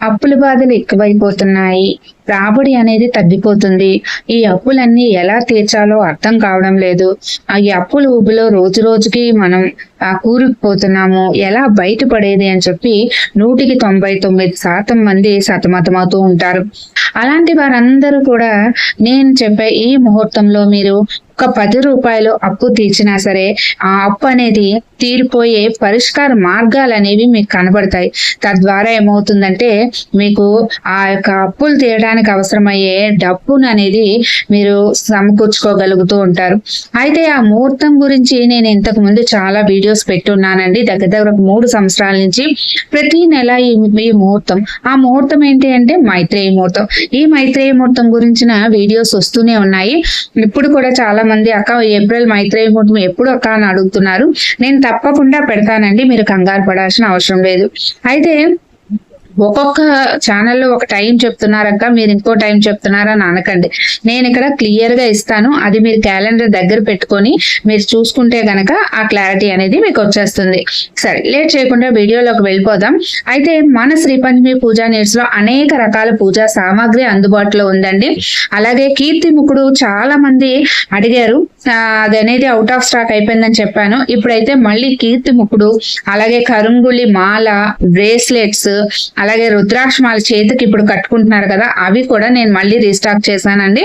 అప్పుల బాధలు ఎక్కువైపోతున్నాయి. రాబడి అనేది తగ్గిపోతుంది. ఈ అప్పులన్నీ ఎలా తీర్చాలో అర్థం కావడం లేదు. ఆ ఈ అప్పుల ఊబిలో రోజు రోజుకి మనం ఆ కూరుకుపోతున్నాము. ఎలా బయటపడేది అని చెప్పి నూటికి తొంభై తొమ్మిది శాతం మంది సతమతమవుతూ ఉంటారు. అలాంటి వారందరూ కూడా నేను చెప్పే ఈ ముహూర్తంలో మీరు ఒక పది రూపాయలు అప్పు తీర్చినా సరే ఆ అప్పు అనేది తీరిపోయే పరిష్కార మార్గాలు అనేవి మీకు కనబడతాయి. తద్వారా ఏమవుతుందంటే మీకు ఆ యొక్క అప్పులు తీయడానికి అవసరమయ్యే డబ్బును అనేది మీరు సమకూర్చుకోగలుగుతూ ఉంటారు. అయితే ఆ ముహూర్తం గురించి నేను ఇంతకు ముందు చాలా వీడియోస్ పెట్టున్నానండి. దగ్గర దగ్గర మూడు సంవత్సరాల నుంచి ప్రతి నెల ఈ ఈ ముహూర్తం. ఆ ముహూర్తం ఏంటి అంటే మైత్రేయ ముహూర్తం. ఈ మైత్రేయ ముహూర్తం గురించిన వీడియోస్ వస్తూనే ఉన్నాయి. ఇప్పుడు కూడా చాలా మంది అక్క ఏప్రిల్ మైత్రేయ ముహూర్తం ఎప్పుడు అక్క అని అడుగుతున్నారు. నేను తప్పకుండా పెడతానండి మీరు కంగారు పడాల్సిన అవసరం లేదు. అయితే ఒక్కొక్క ఛానల్లో ఒక టైం చెప్తున్నారక్క మీరు ఇంకో టైం చెప్తున్నారని అనకండి. నేను ఇక్కడ క్లియర్గా ఇస్తాను. అది మీరు క్యాలెండర్ దగ్గర పెట్టుకొని మీరు చూసుకుంటే గనక ఆ క్లారిటీ అనేది మీకు వచ్చేస్తుంది. సరే లేట్ చేయకుండా వీడియోలోకి వెళ్ళిపోదాం. అయితే మన శ్రీ పంచమి పూజా నీడ్స్లో అనేక రకాల పూజా సామాగ్రి అందుబాటులో ఉందండి. అలాగే కీర్తి ముకుడు చాలా మంది అడిగారు అది అనేది అవుట్ ఆఫ్ స్టాక్ అయిపోయిందని చెప్పాను. ఇప్పుడైతే మళ్ళీ కీర్తి ముక్కుడు అలాగే కరుంగులి మాల బ్రేస్లెట్స్ అలాగే రుద్రాక్ష మాల చేతికి ఇప్పుడు కట్టుకుంటున్నారు కదా అవి కూడా నేను మళ్ళీ రీస్టాక్ చేశానండి.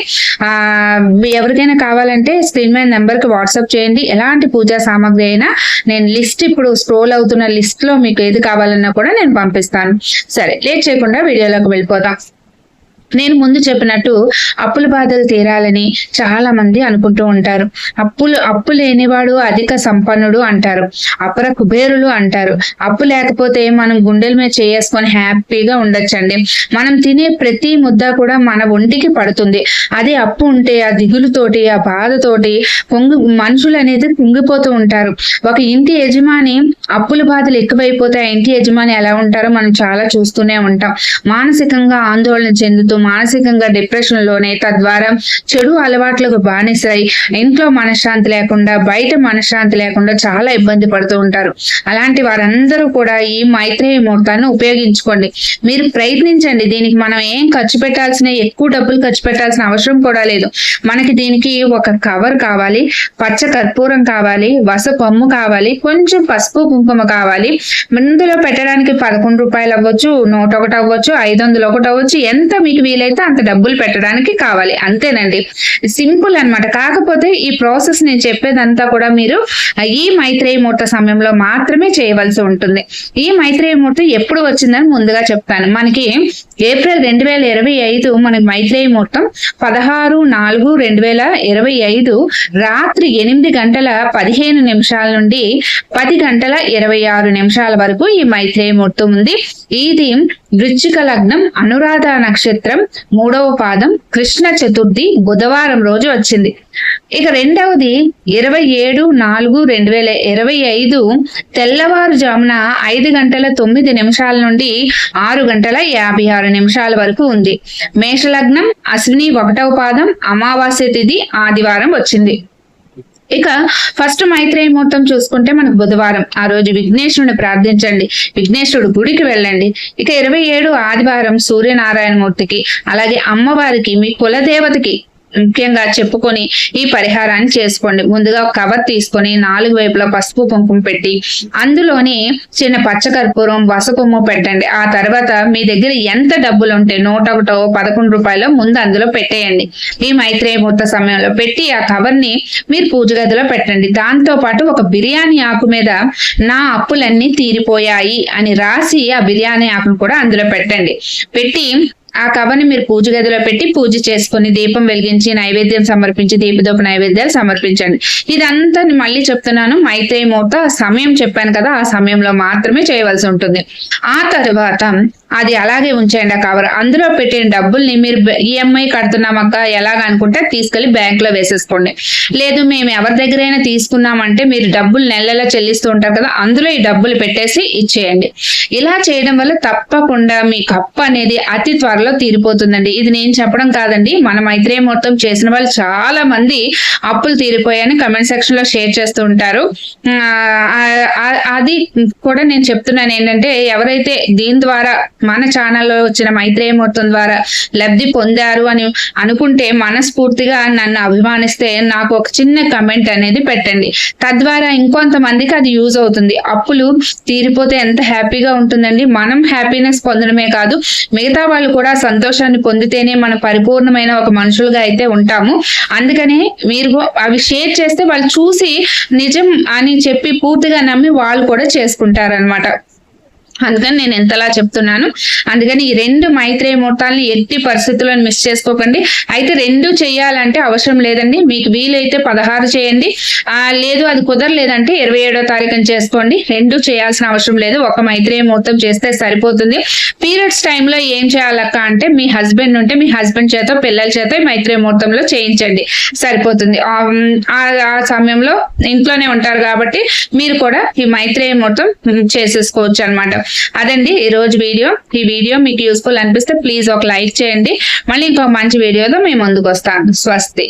ఆ ఎవరికైనా కావాలంటే స్క్రీన్ మీద నెంబర్కి వాట్సాప్ చేయండి. ఎలాంటి పూజా సామాగ్రి అయినా నేను లిస్ట్ ఇప్పుడు స్క్రోల్ అవుతున్న లిస్ట్లో మీకు ఏది కావాలన్నా కూడా నేను పంపిస్తాను. సరే లేట్ చేయకుండా వీడియోలోకి వెళ్ళిపోతాం నేను ముందు చెప్పినట్టు అప్పుల బాధలు తీరాలని చాలా మంది అనుకుంటూ ఉంటారు. అప్పులు అప్పు లేనివాడు అధిక సంపన్నుడు అంటారు. అపర కుబేరులు అంటారు. అప్పు లేకపోతే మనం గుండెల మీద చేసుకొని హ్యాపీగా ఉండొచ్చండి. మనం తినే ప్రతి ముద్ద కూడా మన ఒంటికి పడుతుంది. అదే అప్పు ఉంటే ఆ దిగులుతోటి ఆ బాధతోటి పొంగు మనుషులు అనేది కుంగిపోతూ ఉంటారు. ఒక ఇంటి యజమాని అప్పుల బాధలు ఎక్కువైపోతే ఆ ఇంటి యజమాని ఎలా ఉంటారో మనం చాలా చూస్తూనే ఉంటాం. మానసికంగా ఆందోళన చెందుతూ మానసికంగా డిప్రెషన్లోనే తద్వారా చెడు అలవాట్లకు బానిసై ఇంట్లో మనశ్శాంతి లేకుండా బయట మనశ్శాంతి లేకుండా చాలా ఇబ్బంది పడుతూ ఉంటారు. అలాంటి వారందరూ కూడా ఈ మైత్రేయ ముహూర్తాన్ని ఉపయోగించుకోండి. మీరు ప్రయత్నించండి. దీనికి మనం ఏం ఖర్చు పెట్టాల్సిన ఎక్కువ డబ్బులు ఖర్చు పెట్టాల్సిన అవసరం కూడా లేదు. మనకి దీనికి ఒక కవర్ కావాలి పచ్చ కర్పూరం కావాలి వసపమ్ము కావాలి కొంచెం పసుపు కుంకుమ కావాలి. ఇందులో పెట్టడానికి పదకొండు రూపాయలు అవ్వచ్చు నూట ఒకటి అవ్వచ్చు ఐదు వందలు ఒకటి అవ్వచ్చు ఎంత మీకు వీలైతే అంత డబ్బులు పెట్టడానికి కావాలి. అంతేనండి. సింపుల్ అన్నమాట. కాకపోతే ఈ ప్రాసెస్ నేను చెప్పేదంతా కూడా మీరు ఈ మైత్రేయ ముహూర్త సమయంలో మాత్రమే చేయవలసి ఉంటుంది. ఈ మైత్రేయ ముహూర్తం ఎప్పుడు వచ్చిందని ముందుగా చెప్తాను. మనకి ఏప్రిల్ రెండు వేల ఇరవై ఐదు మనకి మైత్రేయ ముహూర్తం పదహారు నాలుగు రెండు వేల ఇరవై ఐదు రాత్రి ఎనిమిది గంటల పదిహేను నిమిషాల నుండి పది గంటల ఇరవై ఆరు నిమిషాల వరకు ఈ మైత్రేయ ముహూర్తం ఉంది. ఇది వృచ్చిక లగ్నం అనురాధ నక్షత్రం మూడవ పాదం కృష్ణ చతుర్థి బుధవారం రోజు వచ్చింది. ఇక రెండవది ఇరవై ఏడు నాలుగు రెండు వేల ఇరవై ఐదు తెల్లవారుజామున ఐదు గంటల తొమ్మిది నిమిషాల నుండి ఆరు గంటల యాభై ఆరు నిమిషాల వరకు ఉంది. మేషలగ్నం అశ్విని ఒకటవ పాదం అమావాస్య తిథి ఆదివారం వచ్చింది. ఇక ఫస్ట్ మైత్రేయ ముహూర్తం చూసుకుంటే మనకు బుధవారం ఆ రోజు విఘ్నేశ్వరుని ప్రార్థించండి. విఘ్నేశ్వరుడు గుడికి వెళ్ళండి. ఇక ఇరవై ఏడు ఆదివారం సూర్యనారాయణ మూర్తికి అలాగే అమ్మవారికి మీ కులదేవతకి ముఖ్యంగా చెప్పుకొని ఈ పరిహారాన్ని చేసుకోండి. ముందుగా ఒక కవర్ తీసుకొని నాలుగు వైపులా పసుపు కుంకుమ పెట్టి అందులోని చిన్న పచ్చకర్పూరం వసకొమ్మ పెట్టండి. ఆ తర్వాత మీ దగ్గర ఎంత డబ్బులు ఉంటే నూట ఒకటో పదకొండు రూపాయలు ముందు అందులో పెట్టేయండి. ఈ మైత్రేయ ముహూర్త సమయంలో పెట్టి ఆ కవర్ని మీరు పూజ గదిలో పెట్టండి. దాంతో పాటు ఒక బిర్యానీ ఆకు మీద నా అప్పులన్నీ తీరిపోయాయి అని రాసి ఆ బిర్యానీ ఆకును కూడా అందులో పెట్టండి. పెట్టి ఆ కవర్ని మీరు పూజ గదిలో పెట్టి పూజ చేసుకొని దీపం వెలిగించి నైవేద్యం సమర్పించి దీపదోప నైవేద్యాలు సమర్పించండి. ఇదంతా మళ్ళీ చెప్తున్నాను. మైత్రేయ మూర్త సమయం చెప్పాను కదా ఆ సమయంలో మాత్రమే చేయవలసి ఉంటుంది. ఆ తర్వాత అది అలాగే ఉంచేయండి ఆ కవర్ అందులో పెట్టిన డబ్బుల్ని మీరు ఈఎంఐ కడుతున్నామక్క ఎలాగనుకుంటే తీసుకెళ్ళి తీసుకెళ్ళి బ్యాంక్లో వేసేసుకోండి. లేదు మేము ఎవరి దగ్గరైనా తీసుకున్నామంటే మీరు డబ్బులు నెల నెల చెల్లిస్తూ ఉంటారు కదా అందులో ఈ డబ్బులు పెట్టేసి ఇచ్చేయండి. ఇలా చేయడం వల్ల తప్పకుండా మీ కప్పు అనేది అతి త్వరలో తీరిపోతుందండి. ఇది నేను చెప్పడం కాదండి మన మైత్రే మొత్తం చేసిన వాళ్ళు చాలా మంది అప్పులు తీరిపోయాయని కమెంట్ సెక్షన్లో షేర్ చేస్తూ ఉంటారు. అది కూడా నేను చెప్తున్నాను ఏంటంటే ఎవరైతే దీని ద్వారా మన ఛానల్లో వచ్చిన మైత్రేయ ముహూర్తం ద్వారా లబ్ధి పొందారు అని అనుకుంటే మనస్ఫూర్తిగా నన్ను అభిమానిస్తే నాకు ఒక చిన్న కమెంట్ అనేది పెట్టండి. తద్వారా ఇంకొంతమందికి అది యూజ్ అవుతుంది. అప్పులు తీరిపోతే ఎంత హ్యాపీగా ఉంటుందండి. మనం హ్యాపీనెస్ పొందడమే కాదు మిగతా వాళ్ళు కూడా సంతోషాన్ని పొందితేనే మన పరిపూర్ణమైన ఒక మనుషులుగా అయితే ఉంటాము. అందుకని మీరు అవి షేర్ చేస్తే వాళ్ళు చూసి నిజం అని చెప్పి పూర్తిగా నమ్మి వాళ్ళు కూడా చేసుకుంటారనమాట అందుకని నేను ఎంతలా చెప్తున్నాను. అందుకని ఈ రెండు మైత్రేయ ముహూర్తాలని ఎట్టి పరిస్థితుల్లో మిస్ చేసుకోకండి. అయితే రెండు చేయాలంటే అవసరం లేదండి. మీకు వీలైతే పదహారు చేయండి. ఆ లేదు అది కుదరలేదంటే ఇరవై ఏడో తారీఖున చేసుకోండి. రెండు చేయాల్సిన అవసరం లేదు. ఒక మైత్రేయ ముహూర్తం చేస్తే సరిపోతుంది. పీరియడ్స్ టైంలో ఏం చేయాలక్క అంటే మీ హస్బెండ్ ఉంటే మీ హస్బెండ్ చేత పిల్లల చేత మైత్రేయ ముహూర్తంలో చేయించండి. సరిపోతుంది. ఆ సమయంలో ఇంట్లోనే ఉంటారు కాబట్టి మీరు కూడా ఈ మైత్రేయ ముహూర్తం చేసేసుకోవచ్చు అన్నమాట. అదండి ఈ రోజు వీడియో. ఈ వీడియో మీకు యూస్ఫుల్ అనిపిస్తే ప్లీజ్ ఒక లైక్ చేయండి. మళ్ళీ ఇంకొక మంచి వీడియోతో మేము ముందుకు వస్తాను స్వస్తి.